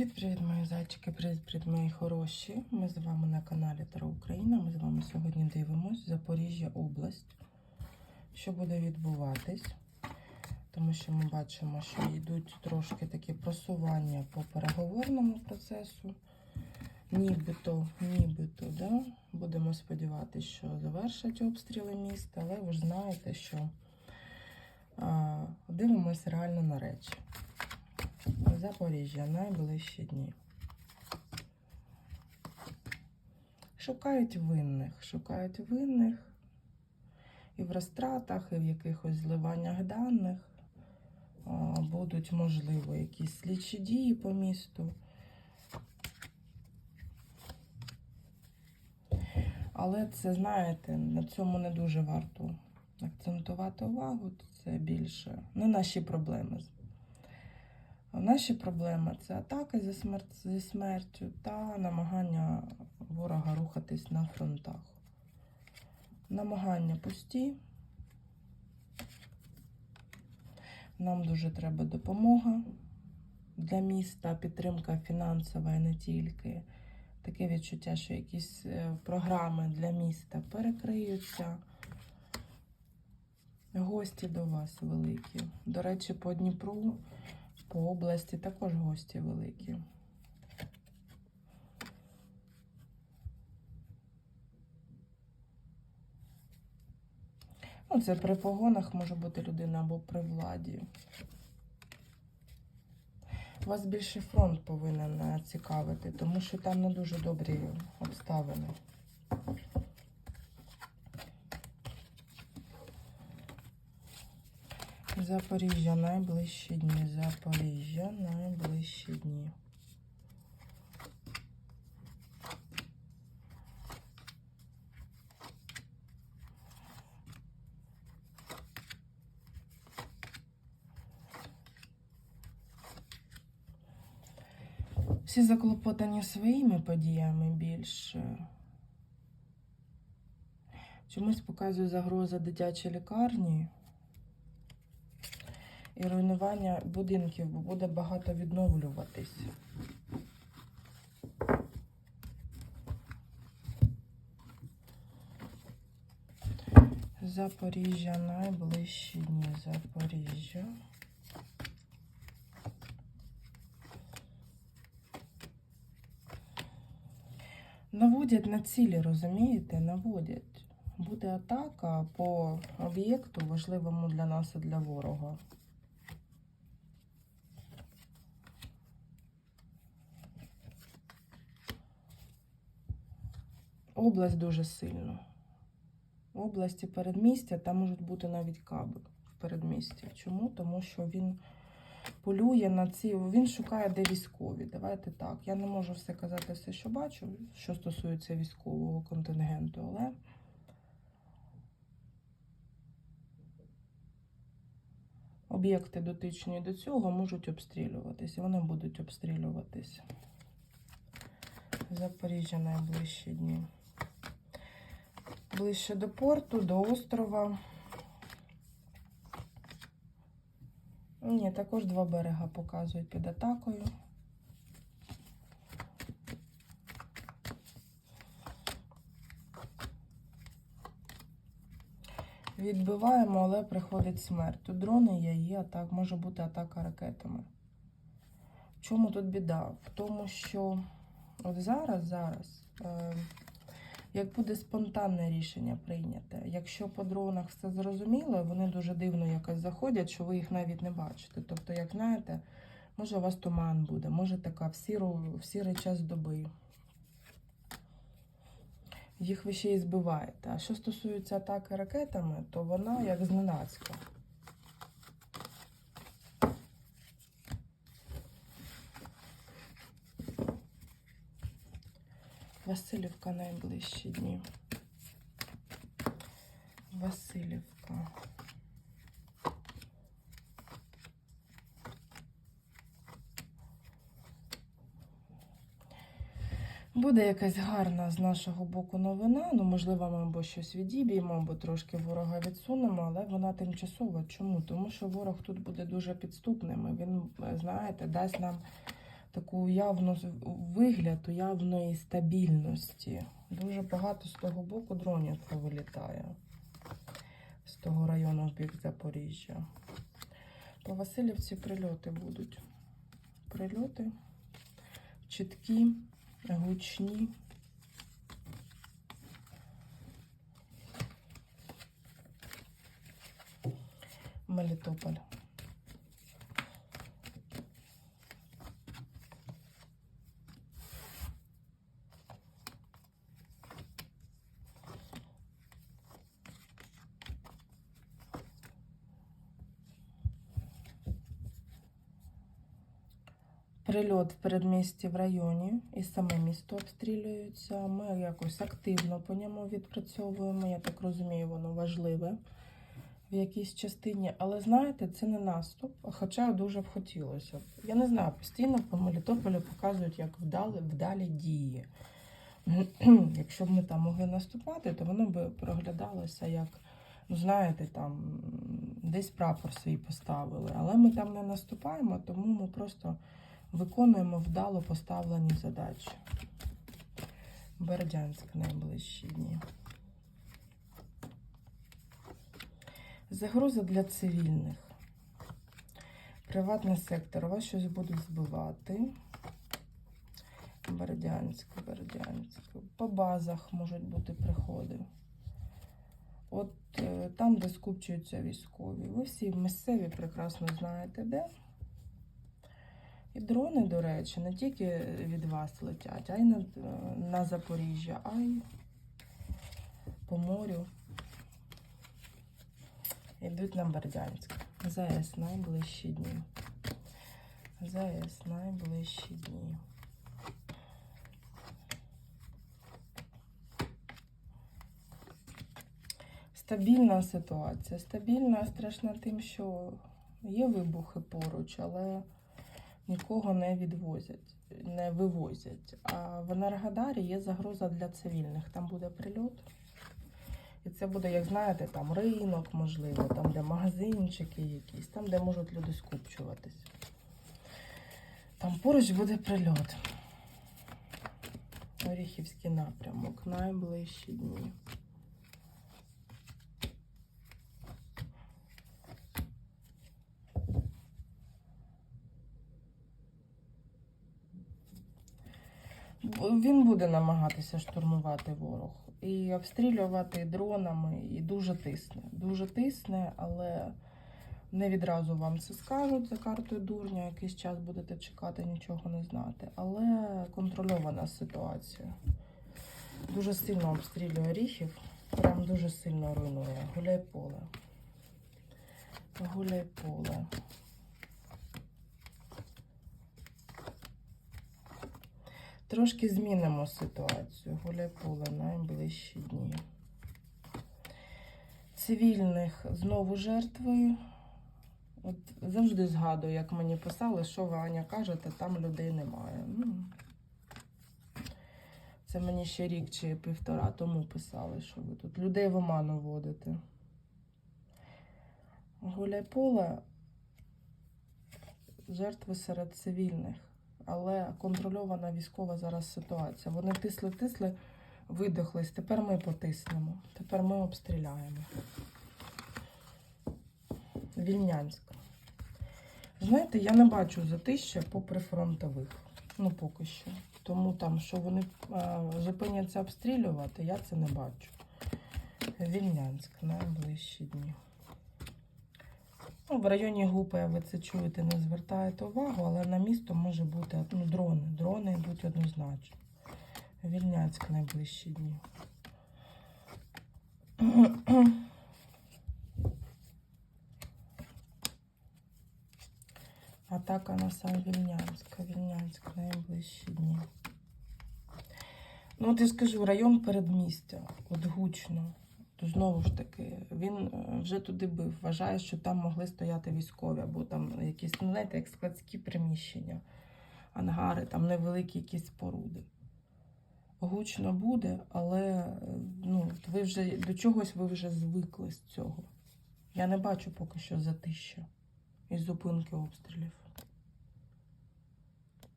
Привіт, мої зайчики, привіт, привіт, мої хороші. Ми з вами на каналі Таро Україна. Ми з вами сьогодні дивимось Запоріжжя область, що буде відбуватись, тому що ми бачимо, що йдуть трошки такі просування по переговорному процесу. Нібито, нібито, да? будемо сподіватися, що завершать обстріли міста, але ви ж знаєте, що а, дивимось реально на речі. Запоріжжя найближчі дні. Шукають винних, шукають винних і в розтратах, і в якихось зливаннях даних. Будуть, можливо, якісь слідчі дії по місту. Але це, знаєте, на цьому не дуже варто акцентувати увагу. Це більше не наші проблеми. Наші проблеми це атаки зі, смерть, зі смертю та намагання ворога рухатись на фронтах. Намагання пусті. Нам дуже треба допомога для міста, підтримка фінансова і не тільки. Таке відчуття, що якісь е, програми для міста перекриються. Гості до вас великі. До речі, по Дніпру, по області також гості великі. Ну, це при погонах може бути людина або при владі. Вас більше фронт повинен е, цікавити, тому що там не дуже добрі обставини. Запоріжжя найближчі дні. Запоріжжя найближчі дні. Всі заклопотані своїми подіями більше. Чомусь показує загроза дитячої лікарні і руйнування будинків, бо буде багато відновлюватись. Запоріжжя найближчі дні. Запоріжжя. Наводять на цілі, розумієте? Наводять. Буде атака по об'єкту, важливому для нас і для ворога. Область дуже сильно. Області передмістя, там можуть бути навіть каби в передмісті. Чому? Тому що він полює на ці. Він шукає, де військові. Давайте так. Я не можу все казати, все, що бачу, що стосується військового контингенту, але об'єкти дотичні до цього можуть обстрілюватися. Вони будуть обстрілюватися. Запоріжжя найближчі дні. Ближче до порту, до острова. Ні, також два берега показують під атакою. Відбиваємо, але приходить смерть. Тут дрони є, є атак, може бути атака ракетами. В чому тут біда? В тому, що от зараз, зараз, е, як буде спонтанне рішення прийняте, якщо по дронах все зрозуміло, вони дуже дивно якось заходять, що ви їх навіть не бачите. Тобто, як знаєте, може у вас туман буде, може така в, сіру, в сірий час доби. Їх ви ще й збиваєте. А що стосується атаки ракетами, то вона як зненацька. Васильівка найближчі дні. Васильівка. Буде якась гарна з нашого боку новина. Ну, можливо, ми або щось відіб'ємо, або трошки ворога відсунемо, але вона тимчасова. Чому? Тому що ворог тут буде дуже підступним. Він, знаєте, дасть нам таку уявну з- вигляд уявної стабільності. Дуже багато з того боку дронів вилітає. З того району в бік Запоріжжя. По Васильівці прильоти будуть. Прильоти чіткі, гучні. Мелітополь. Прильот в передмісті в районі і саме місто обстрілюється. Ми якось активно по ньому відпрацьовуємо. Я так розумію, воно важливе в якійсь частині. Але знаєте, це не наступ, хоча дуже б хотілося. Я не знаю, постійно по Мелітополю показують, як вдали, вдалі дії. Якщо б ми там могли наступати, то воно б проглядалося як, ну знаєте, там десь прапор свій поставили. Але ми там не наступаємо, тому ми просто виконуємо вдало поставлені задачі. Бердянськ найближчі дні. Загроза для цивільних. Приватний сектор. Вас щось будуть збивати. Бердянськ, Бердянськ. По базах можуть бути приходи. От е, там, де скупчуються військові. Ви всі місцеві прекрасно знаєте, де. І дрони, до речі, не тільки від вас летять, а й на, на Запоріжжя, а й по морю. Йдуть на Бердянськ. ЗАЕС найближчі дні. ЗАЕС найближчі дні. Стабільна ситуація. Стабільна, страшна тим, що є вибухи поруч, але нікого не відвозять, не вивозять. А в Енергодарі є загроза для цивільних. Там буде прильот. І це буде, як знаєте, там ринок, можливо, там, де магазинчики якісь, там, де можуть люди скупчуватись. Там поруч буде прильот. Оріхівський напрямок. Найближчі дні. Він буде намагатися штурмувати ворог і обстрілювати дронами, і дуже тисне. Дуже тисне, але не відразу вам це скажуть за картою дурня. Якийсь час будете чекати, нічого не знати. Але контрольована ситуація. Дуже сильно обстрілює ріхів, прям дуже сильно руйнує. Гуляй поле. Гуляй поле. Трошки змінимо ситуацію. Гуляй-поле найближчі дні. Цивільних знову жертви. От завжди згадую, як мені писали, що ви Аня кажете, там людей немає. Ну, це мені ще рік чи півтора тому писали, що ви тут людей в оману водите. Гуляй-поле жертви серед цивільних але контрольована військова зараз ситуація. Вони тисли, тисли, видохлись. Тепер ми потиснемо. Тепер ми обстріляємо. Вільнянськ. Знаєте, я не бачу затища по прифронтових. Ну, поки що. Тому там, що вони зупиняться обстрілювати, я це не бачу. Вільнянськ найближчі дні. Ну, в районі Гупа ви це чуєте, не звертаєте увагу, але на місто може бути ну, дрони. Дрони йдуть однозначно. Вільняцьк найближчі дні. Атака на сам Вільнянськ. Вільнянськ найближчі дні. Ну, от я скажу, район передмістя. От гучно. То знову ж таки, він е, вже туди бив. Вважає, що там могли стояти військові, або там якісь, ну, знаєте, як складські приміщення, ангари, там невеликі якісь споруди. Гучно буде, але е, ну, ви вже до чогось ви вже звикли з цього. Я не бачу поки що затища і зупинки обстрілів.